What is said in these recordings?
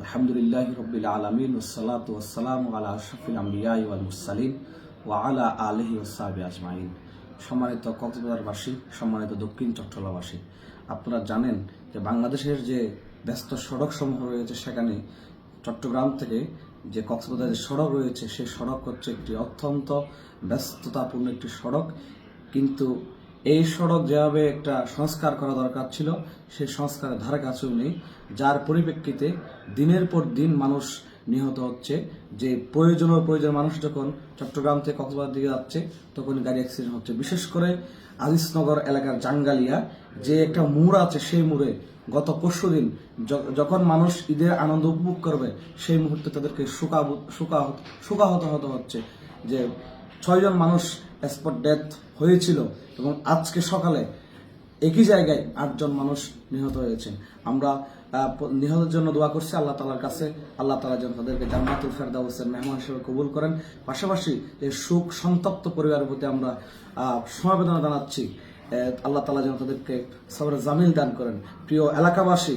আলহামদুলিল্লাহ রবিল আলমিন ওসালাত ওসালাম আলা আশরফিল আম্বিয়াই ওয়াল মুসালিম ওয়া আলা আলহি ওসাহাবি আজমাইন। সম্মানিত কক্সবাজারবাসী, সম্মানিত দক্ষিণ চট্টলাবাসী আপনারা জানেন যে বাংলাদেশের যে ব্যস্ত সড়ক সমূহ রয়েছে সেখানে চট্টগ্রাম থেকে যে কক্সবাজারের সড়ক রয়েছে, সেই সড়ক হচ্ছে একটি অত্যন্ত ব্যস্ততাপূর্ণ একটি সড়ক। কিন্তু এই সড়ক যেভাবে একটা সংস্কার করা দরকার ছিল, সেই সংস্কারের ধারে কাছেও নেই। যার পরিপ্রেক্ষিতে দিনের পর দিন মানুষ নিহত হচ্ছে। যে প্রয়োজন প্রয়োজন মানুষ যখন চট্টগ্রাম থেকে কক্সবাজার দিকে যাচ্ছে তখন গাড়ি অ্যাক্সিডেন্ট হচ্ছে। বিশেষ করে আজিজনগর এলাকার জাঙ্গালিয়া, যে একটা মোড় আছে সেই মোড়ে গত পরশু দিন যখন মানুষ ঈদের আনন্দ উপভোগ করবে, সেই মুহূর্তে তাদেরকে শোকা শোকাহত শোকাহত হতে হচ্ছে। যে ছয়জন মানুষ স্পট ডেথ হয়েছিল এবং আজকে সকালে একই জায়গায় আটজন মানুষ নিহত হয়েছেন। আমরা নিহতের জন্য দোয়া করছি আল্লাহ তালার কাছে। আল্লাহ তালা যেন তাদেরকে জান্নাতুল ফেরদাউসের মেহমান হিসেবে কবুল করেন। পাশাপাশি এই শোক সন্তপ্ত পরিবারের প্রতি আমরা সমবেদনা জানাচ্ছি। আল্লাহ তালা যেন তাদেরকে সবরে জামিল দান করেন। প্রিয় এলাকাবাসী,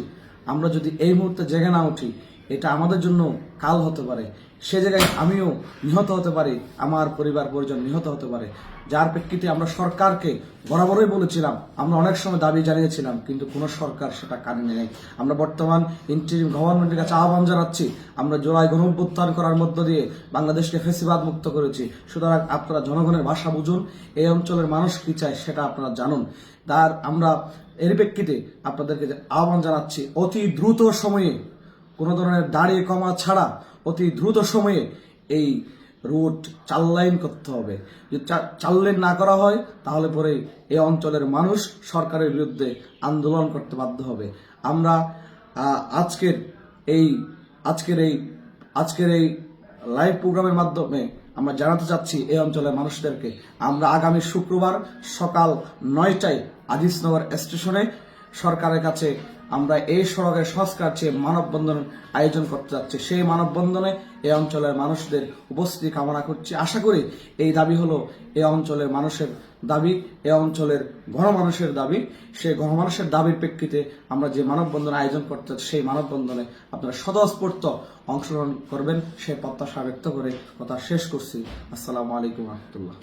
আমরা যদি এই মুহূর্তে জেগে না উঠি এটা আমাদের জন্য কাল হতে পারে। সে জায়গায় আমিও নিহত হতে পারি, আমার পরিবার পরিজন নিহত হতে পারে। যার প্রেক্ষিতে আমরা সরকারকে বরাবরই বলেছিলাম, আমরা অনেক সময় দাবি জানিয়েছিলাম, কিন্তু কোনো সরকার সেটা কানে নেই। আমরা বর্তমান ইন্টারিম গভর্নমেন্টের কাছে আহ্বান জানাচ্ছি, আমরা জোড়ায় গণঅভ্যুত্থান করার মধ্য দিয়ে বাংলাদেশকে ফেসিবাদ মুক্ত করেছি। সুতরাং আপনারা জনগণের ভাষা বুঝুন, এই অঞ্চলের মানুষ কি চায় সেটা আপনারা জানুন। তার আমরা এর প্রেক্ষিতে আপনাদেরকে আহ্বান জানাচ্ছি, অতি দ্রুত সময়ে কোনো ধরনের দাড়ি কমা ছাড়া অতি দ্রুত সময়ে এই রুট চাল্লাইন করতে হবে। যদি চা- চাল্লাইন না করা হয়, তাহলে পরে এই অঞ্চলের মানুষ সরকারের বিরুদ্ধে আন্দোলন করতে বাধ্য হবে। আমরা আজকের এই আজকের এই আজকের এই লাইভ প্রোগ্রামের মাধ্যমে আমরা জানাতে চাচ্ছি এই অঞ্চলের মানুষদেরকে, আমরা আগামী শুক্রবার সকাল নয়টায় আজিজনগর স্টেশনে সরকারের কাছে আমরা এই সড়কের সংস্কার চেয়ে মানববন্ধন আয়োজন করতে যাচ্ছি। সেই মানববন্ধনে এই অঞ্চলের মানুষদের উপস্থিতি কামনা করছি। আশা করি এই দাবি হলো এই অঞ্চলের মানুষের দাবি এই অঞ্চলের গণমানুষের দাবি। সেই গণমানুষের দাবির প্রেক্ষিতে আমরা যে মানববন্ধন আয়োজন করতে সেই মানববন্ধনে আপনারা স্বতঃস্ফূর্ত অংশগ্রহণ করবেন। সেই প্রত্যাশা ব্যক্ত করে কথা শেষ করছি। আসসালামু আলাইকুম রহমতুল্লাহ।